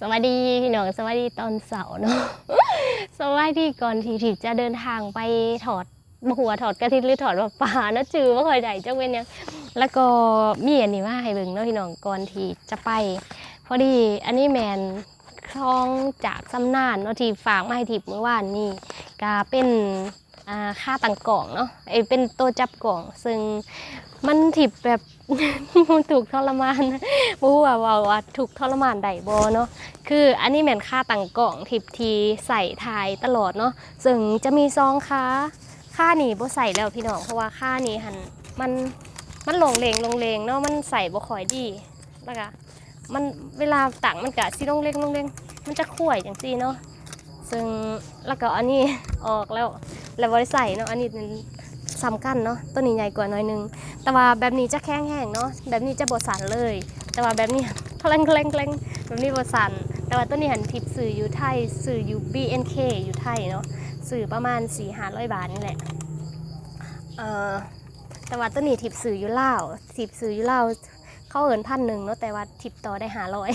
สวัสดีพี่น้องสวัสดีตอนเสาร์เนาะสวัสดีก่อนที่ทิจะเดินทางไปถอดหัวถอดกระทิหรือถอดปลาปลาเนาะจือว่าเคยได้จังเป็นหยังแล้วก็มีอันนี้มาให้เบิ่งเนาะพี่น้องก่อนที่จะไป พอดีอันนี้แมนคลองจากสำนานเนาะที่ฝากมาให้ทิพเมื่อวานนี่ก็เป็นอ่าค่างกล่องเนาะไอเป็นตัวจับกล่อง ซึ่ง มันทิพย์แบบมันถูกทรมานบ่ฮู้ว่าว่าว่าถูกทรมานใดบ่เนาะคืออันนี้แม่นค่าตังกล่องทิปทีใส่ทายตลอดเนาะซึ่งจะมีซองค่าค่านี่บ่ใส่แล้วพี่น้องเพราะว่าค่านี่หันมันมันหลงเลงลงเลงเนาะมันใส่บ่ค่อยดีแล้วก็มันเวลาตังมันก็สิลงเลงลงเลงมันจะข่วยจังซี่เนาะซึ่งแล้วก็อันนี้ออกแล้วแล้วบ่ได้ใส่เนาะอันนี้ เป็นสำคัญเนาะตัวนี้ใหญ่กว่าน่อยนึง แต่ว่าแบบนี้จะแข็งแห้งเนาะแบบนี้จะบ่สั่นเลย แต่ว่าแบบนี้แกล้งแกล้งแกล้งแบบนี้บ่สั่นแต่ว่าตัวนี้หันทิปสื่ออยู่ไทยสื่ออยู่ BNK อยู่ไทยเนาะสื่อประมาณ4 5 0 0บาทนี่แหละเอ่อแต่ว่าตัวนี้ทิปสื่ออยู่ลาทิปสื่ออยู่ลาเขาเอินพันหนึ่งเนาะแต่ว่าทิปต่อได้หาร้อย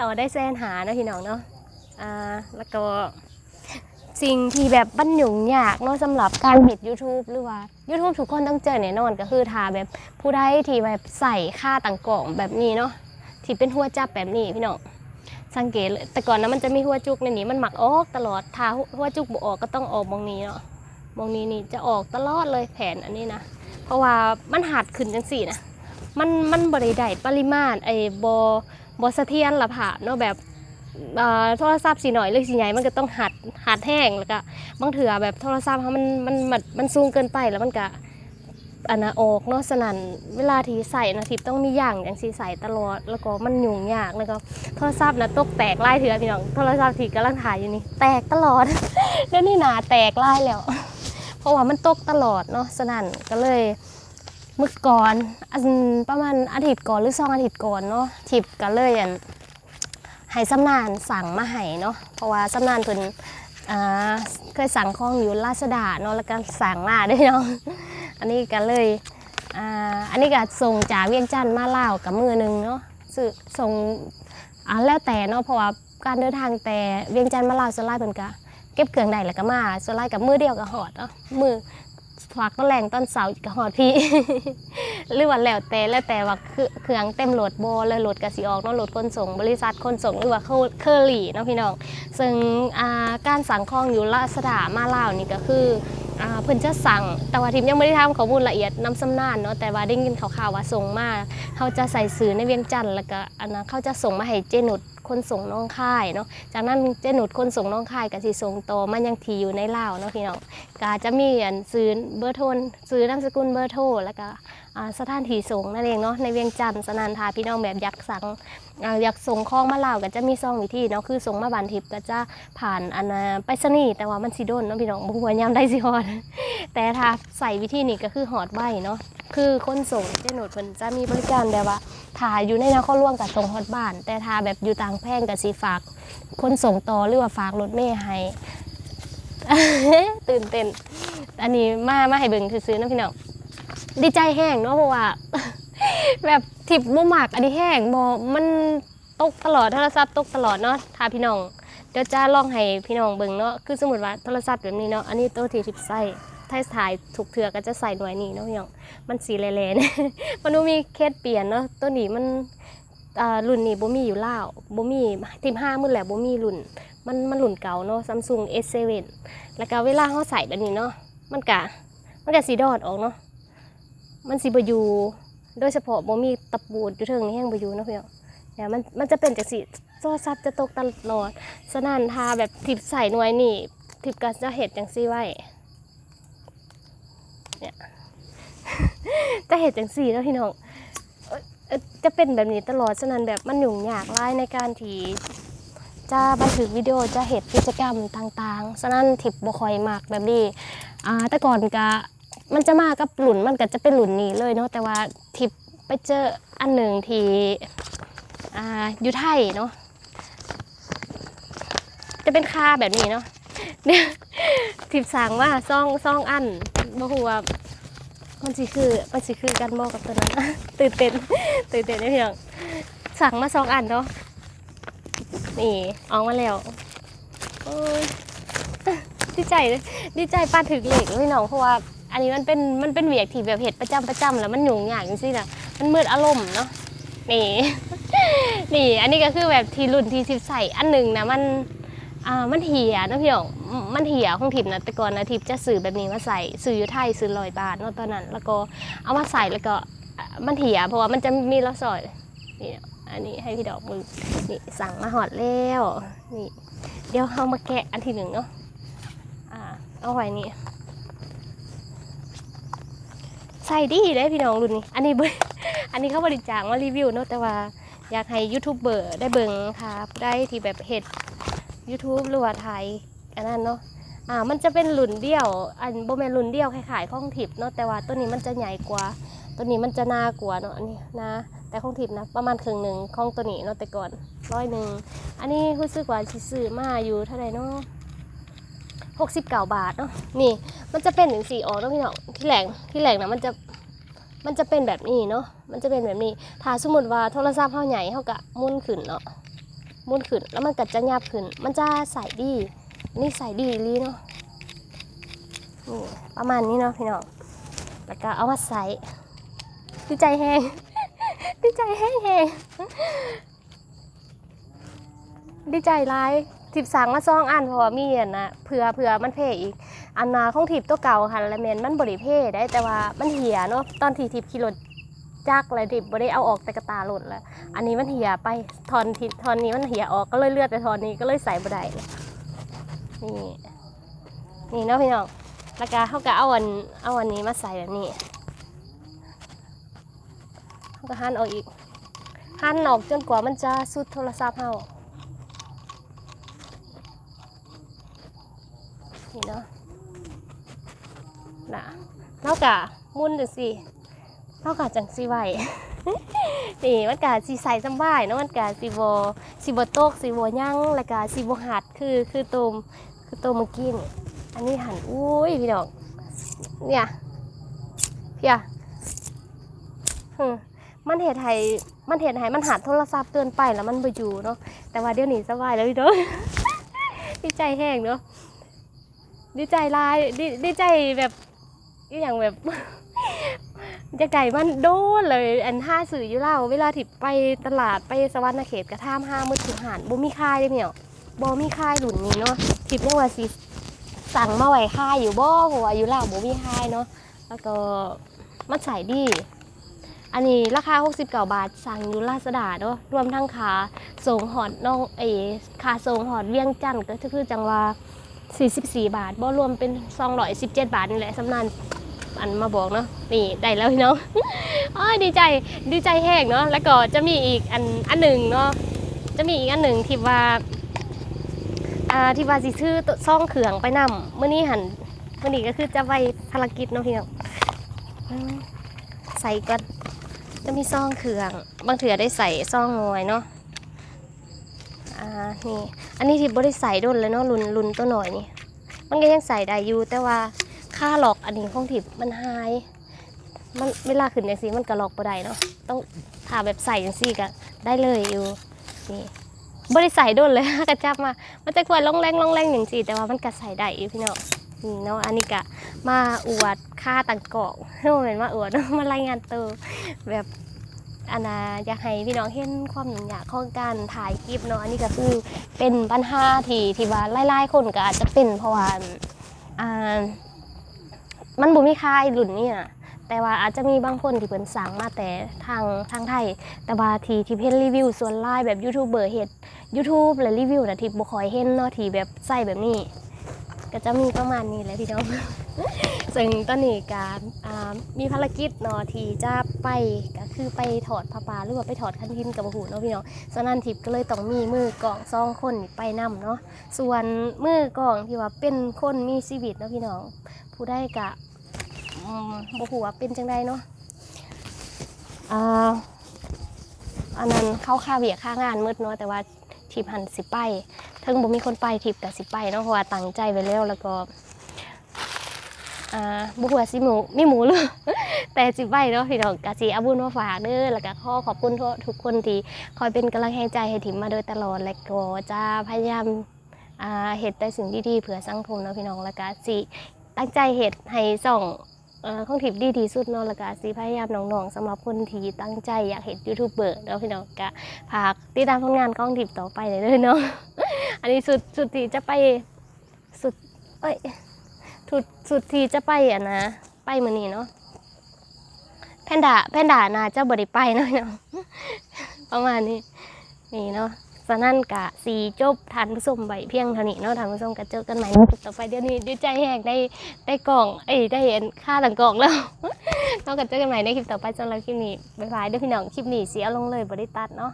ต่อได้แสนหาเนาะพี่น้องเนาะอ่าแล้วก็ สิ่งที่แบบบันหยุ่งยากเนาะสำหรับการเห็ด YouTube หรือว่า YouTube ทุกคนต้องเจอแน่นอนก็คือทาแบบผู้ใดที่แบบใส่ค่าต่างกล่องแบบนี้เนาะที่เป็นหัวจับแบบนี้พี่น้องสังเกตเลยแต่ก่อนนะมันจะมีหัวจุกในนี้มันหมักออกตลอดถ้าหัวจุกบออกก็ต้องออกมองนี้เนาะมองนี้นี่จะออกตลอดเลยแผนอันนี้นะเพราะว่ามันหัดขึ้นจังสี่นะมันมันบริได้ปริมาณไอ้บอบอสเทียนละผ่าเนาะแบบ โทรศัพท์สีหน่อยหรือสีใหญ่มันก็ต้องหัดหัดแห้งแล้วก็บางเถื่อแบบโทรศัพท์เขามันมันมันมันสูงเกินไปแล้วมันก็อันนะออกเนาะสนั่นเวลาที่ใส่นะทิพต้องมีอย่างอย่างสีใส่ตลอดแล้วก็มันยุ่งยากแล้วก็โทรศัพท์นะตกแตกไล่เถื่อพี่น้องโทรศัพท์ที่กำลังถ่ายอยู่นี่แตกตลอดเดี๋ยวนี้หนาแตกไล่แล้ว เพราะว่ามันตกตลอดเนาะสนั่นก็เลยเมื่อก่อนอันประมาณอาทิตย์ก่อนหรือสองอาทิตย์ก่อนเนาะทิปก็เลยอัน ให้สำนานสั่งมาให้เนาะเพราะว่าสำนานเพิ่นเคยสั่งของอยู่ราชดาเนาะแล้วก็สั่งมาด้วยเนาะอันนี้ก็เลยอ,อันนี้ก็ส่งจากเวียงจันทน์มาลาวกับมือหนึ่งเนาะซื้อส่งอ่าแล้วแต่เนาะเพราะว่าการเดินทางแต่เวียงจันทน์มาลาวสวนไลเพิ่นก็เก็บเครื่องได้แล้วก็มาสวนไลกับมือเดียวก็หอดเนาะมือ ฝากต้นแรงต้นเสาร์ก็หอดพี่ หรือว่าแล้วแต่แล้วแต่ว่าเครื่องเต็มโหลดโบเลยโหลดก็สิออกเนาะโหลดขนส่ง บริษัทขนส่งหรือว่าเคอรี่เนาะพี่น้องซึ่งการสั่งของอยู่ลาสดามาล่านี่ก็คือเพิ่นจะสั่งแต่ว่าทีมยังไม่ได้ทำข้อมูลละเอียดน้ำสำนานเนาะแต่ว่าได้ยินข่าวๆว่าส่งมาเขาจะใส่สื่อในเวียงจันทน์แล้วก็อันนั้นเขาจะส่งมาให้เจนุด คนส่งน้องค่ายเนาะจากนั้นเจนุดคนส่งน้องค่ายก็สิส่งต่อมายังทีอยู่ในเลาเนาะพี่น้องก็จะมีอันซื้อเบอร์โทรซื้อนามสกุลเบอร์โทรแล้วก็สถานที่ส่งนั่นเองเนาะในเวียงจันทน์สนานทาพี่น้องแบบยากสังอยากส่งของมาเลาก็จะมีซองวิธีเนาะคือส่งมาบานทิพย์ก็จะผ่านอันน่ะไปรษณีย์แต่ว่ามันสิโดนเนาะพี่น้องบ่ฮู้ว่ายามได้สิฮอดแต่ถ้าใส่วิธีนี้ก็คือหอดไว้เนาะ คือคนส่งเจนุดเพิ่นจะมีบริการแบบว่าถ่ายอยู่ในนครหลวงกับส่งฮอดบ้าน แต่ถ้าแบบอยู่ต่างแพร่งกับสีฝาก คนส่งต่อหรือว่าฝากรถเมย์ให้ ตื่นเต้นอันนี้มามาให้เบิ่งซื้อๆนะพี่น้องดีใจแห้งเนาะเพราะว่า แบบทิปบ่มักอันนี้แห้งบ่มันตกตลอดโทรศัพท์ตกตลอดเนาะถ้าพี่น้องเดี๋ยวจะลองให้พี่น้องเบิ่งเนาะคือสมมติว่าโทรศัพท์แบบนี้เนาะอันนี้ตัวที่ทิปใส่ ถ้าถ่ายถูกเถื่อก็จะใส่หน่วยนี้เนาะพี่น้องมันสีแหล่ๆเนี่ยมันดูมีเคสเปลี่ยนเนาะตัวนี้มันอ่ารุ่นนี้บ่มีอยู่แล้วบ่มีทีมห้ามื้อแหละบ่มีรุ่น มันมันรุ่นเก่าเนาะ Samsung S7 แล้วก็เวลาเฮาใส่แบบนี้เนาะมันกะมันกะสีดอดออกเนาะมันสิบ่อยู่โดยเฉพาะบ่มีตะปูดอยู่เทิงนี่แห้งบ่อยู่เนาะพี่น้องเนี่ยมันมันจะเป็นจังซี่โทรศัพท์จะตกตลอดฉะนั้นถ้าแบบทิปใส่หน่วยนี่ทิปก็จะเฮ็ดจังซี่ไว้ จะเห็นจังสี่แล้วพี่น้องจะเป็นแบบนี้ตลอดฉะนั้นแบบมันหยุ่งยากหลายในการที่จะบันทึกวิดีโอจะเห็นกิจกรรมต่างๆฉะนั้นทิปบ่คอยมากแบบนี้อ่าแต่ก่อนก็มันจะมากับหลุนมันก็จะเป็นหลุนนี้เลยเนาะแต่ว่าทิปไปเจออันหนึ่งที่อ่าอยู่ไทยเนาะจะเป็นค่าแบบนี้เนาะเนี่ยทิปสั่งว่าซ่องซ่องอัน บ่ฮู้ว่ามันสิคือมันสิคือกันบ่กับตัวนั้นตื่นเต้นตื่นเต้นนะพี่น้องสั่งมาสองอันเนาะนี่ออกมาแล้วโอ้ยดีใจเลยดีใจปาถึกเหล็กเลยน้องเพราะว่าอันนี้มันเป็นมันเป็นเวียกที่แบบเห็ดประจำประจำแล้วมันหยุ่งยากจริงๆนะมันมืดอารมณ์เนาะนี่นี่ อันนี้ก็คือแบบทีรุ่นทีสิบใส่อันหนึ่งนะมัน อ่ามันเหี่ยนะพี่น้องมันเหี่ยของทิพย์นะแต่ก่อนนะทิพย์จะซื้อแบบนี้มาใส่ซื้ออยู่ไทยซื้อลอยบาทเนาะตอนนั้น แล้วก็เอามาใส่แล้วก็มันเหี่ยเพราะว่ามันจะมีรสซอยนี่อันนี้ให้พี่ดอกมือนี่สั่งมาหอดแล้วนี่เดี๋ยวเอามาแกะอันที่หนึ่งเนาะอ่าเอาไว้นี่ใส่ดีเลยพี่น้องรุ่นนี้ อันนี้เบอันนี้เขาบริจาคมารีวิวเนาะแต่ว่าอยากให้ยูทูบเบอร์ได้เบิ่งค่ะได้ที่แบบเห็ด YouTube หรือว่าไทยอันนั้นเนาะอ่ามันจะเป็นรุ่นเดี่ยว อันโบแมนรุ่นเดี่ยวคล้ายๆข้องทิพย์เนาะแต่ว่าตัวนี้มันจะใหญ่กว่า ตัวนี้มันจะหนากว่าเนาะอันนี้นะแต่ข้องทิพย์นะประมาณครึ่งหนึ่งข้องตัวนี้เนาะแต่ก่อนร้อยหนึ่งอันนี้รู้สึกว่าสิซื้อมาอยู่เท่าไหร่เนาะหกสิบเก้าบาทเนาะนี่มันจะเป็นถึงสี่ออกเนาะพี่น้องที่แหลงที่แหลงนะมันจะมันจะเป็นแบบนี้เนาะมันจะเป็นแบบนี้ถ้าสมมติว่าโทรศัพท์เฮาใหญ่เฮาก็หมุนขึ้นเนาะ มุนขึ้นแล้วมันก็จะยับขึ้น มันจะใส่ดี นี่ใส่ดีลีเนาะนี่ประมาณนี้เนาะพี่น้องแล้วก็เอามาใส่ดีใจแฮงดีใจแฮงแฮงดีใจหลายทิบสั่งมาซองอันพราะว่ามีอันนะเผื่อเผื่อมันเพอีก อันนาของทิพย์ตัวเก่าค่ะแล้วแมนมันบริเพได้แต่ว่ามันเหี่ยเนาะตอนที่ทิพย์ขี่รถ จักรอะไรทิพย์บ่ได้เอาออกแต่กระตาหล่นแล้วอันนี้มันเหี่ยไปทอนทิทอนนี้มันเหี่ยออกก็เลยเลือดแต่ทอนนี้ก็เลยใส่บ่ได้นี่นี่เนาะพี่น้องแล้วก็เขาก็เอาอันเอาอันนี้มาใส่แบบนี้เขาก็หั่นออกอีกหั่นออกจนกว่ามันจะสุดโทรศัพท์เฮานี่เนาะนะแล้วกะมุนจังสิ แล้วกะจังสิไหวนี่มันกะสิใสสบายเนาะมันกะสิบ่สิบ่โตกสิบ่ยั่งแล้วกะสิบ่หัดคือคือตัวคือตัวเมื่อกี้นี่อันนี้หันอุ้ยพี่น้องเนี่ยเพียมันเห็ดให้มันเห็ดให้มันหัดโทรศัพท์เตือนไปแล้วมันบ่อยู่เนาะแต่ว่าเดี๋ยวนี้สบายแล้วพี่น้องดีใจแห้งเนาะดีใจลายดีดีใจแบบอย่างแบบ จะไก่มันโดนเลย อันห้าสื่ออยู่เล่าเวลาถิบไปตลาดไปสวรรณเขตกระท่ามห้ามือถือหันบ่มีค่ายเลยเนี่ยบ่มีค่ายหลุนนี้เนาะถิบเนี่ยว่าสิสั่งมาไว้ค่ายอยู่บ่เพราะว่าอยู่เล่าบ่มีค่ายเนาะแล้วก็มันใส่ดีอันนี้ราคา 69 บาท สั่งอยู่ลาซาดาเนาะรวมทั้งขาส่งหอดน้องเอขาส่งหอดเวียงจันทน์ก็คือจังว่า 44 บาทบ่รวมเป็น 217 บาทนี่แหละสำนัน อันมาบอกเนาะนี่ได้แล้วพี่น้องอ้อดีใจดีใจแห้งเนาะแล้วก็จะมีอีกอันอันหนึ่งเนาะจะมีอีกอันหนึ่งที่ว่าอ่าที่ว่าสิซื้อตัวซ่องเขืองไปนำเมื่อนี้หันเมื่อนี้ก็คือจะไปภารกิจเนาะพี่น้องใส่ก่อนจะมีซ่องเขือง บางเถื่อได้ใส่ซ่องงอยเนาะอ่านี่อันนี้ที่บริใส่ด้นเลยเนาะรุนรุนตัวหน่อยนี่มันก็ยังใส่ได้อยู่แต่ว่า ค่าหลอกอันนี้ของทิพมันหาย มันเวลาขึ้นอย่างซีมันก็หลอกบ่ได้เนาะต้องถาแบบใส่อย่างซี่ก็ได้เลยอยู่นี่บริใส่ด้นเลยกระจับมา มันจะกวยล่องแรงล่องแรงอย่างซีแต่ว่ามันก็ใส่ได้อยู่พี่เนาะนี่เนาะอันนี้ก็มาอวดค่าต่างเกาะเนาะเหมือนมาอวดมารายงานตัวแบบอันน่ะอยากให้พี่น้องเห็นความหนุ่มอยากของการถ่ายคลิปเนาะอันนี้ก็คือเป็นปัญหาที่ที่ว่าหลายๆคนก็อาจจะเป็นเพราะว่าอ่า มันบ่มีค่ายรุ่นนี้นะแต่ว่าอาจจะมีบางคนที่เพิ่นสั่งมาแต่ทางทางไทย แต่ว่าที่ที่เพิ่นรีวิวส่วนหลายแบบยูทูบเบอร์เฮ็ด YouTube และรีวิวนะที่บ่ค่อยเห็นเนาะที่แบบใส่แบบนี้ ก็จะมีประมาณนี้แหละพี่น้อง ซึ่งตอนนี้การอ่ามีภารกิจเนาะที่จะไปก็คือไปถอดผ้าป่าหรือว่าไปถอดคันทินกับหูเนาะพี่น้องฉะนั้นทิพย์ก็เลยต้องมีมือกล่องสองคนนี่ไปนำเนาะส่วนมือกล่องที่ว่าเป็นคนมีชีวิตเนาะพี่น้อง ผู้ได้กะ บ่ฮู้ว่าเป็นจังไดเนาะอ่าอันนั้นเข้าค่าเวียค่างานมืดเนาะแต่ว่าทิพย์หันสิไปถึงบ่มีคนไปทิพย์ก็สิไปเนาะเพราะว่าตั้งใจไว้แล้วแล้วก็อ่าบุหัวสิหมูมีหมูหรือแต่สิใบเนาะพี่น้องกะสิอาบุญมาฝากเด้อแล้วก็ขอขอบคุณทุกคนที่คอยเป็นกำลังใจให้ถิมมาโดยตลอดและก็จะพยายามเฮ็ดแต่สิ่งดีๆเผื่อสังคมเนาะพี่น้องแล้วก็สิตั้งใจเฮ็ดให้ส่อง ของถิมดีที่สุดเนาะแล้วก็สิพยายามน้องๆสำหรับคนที่ตั้งใจอยากเฮ็ดยูทูบเบอร์เนาะพี่น้องก็ฝากติดตามผลงานของถิมต่อไปเลยเด้อเนาะอันนี้สุดสุดที่จะไปสุดเอ้ยสุดสุดที่จะไปอะนะไปมือนี้เนาะแพนด้าแพนด้าน่าจะบริไปนาะเนาะประมาณนี้นี่เนาะ สนั่นกะสีจบทานผู้ชมใบเพียงเท่านี้เนาะทานผู้ชมกะเจอกันใหม่ในคลิปต่อไปเดี๋ยวนี้ดีใจแหกได้ได้กล่องเอ้ยได้เห็นค่าหลังกล่องแล้วเนาะกะเจอกันใหม่ในคลิปต่อไปสำหรับคลิปนี้บ๊ายบายเด้อพี่น้องคลิปนี้เสียลงเลยบริตัดเนาะ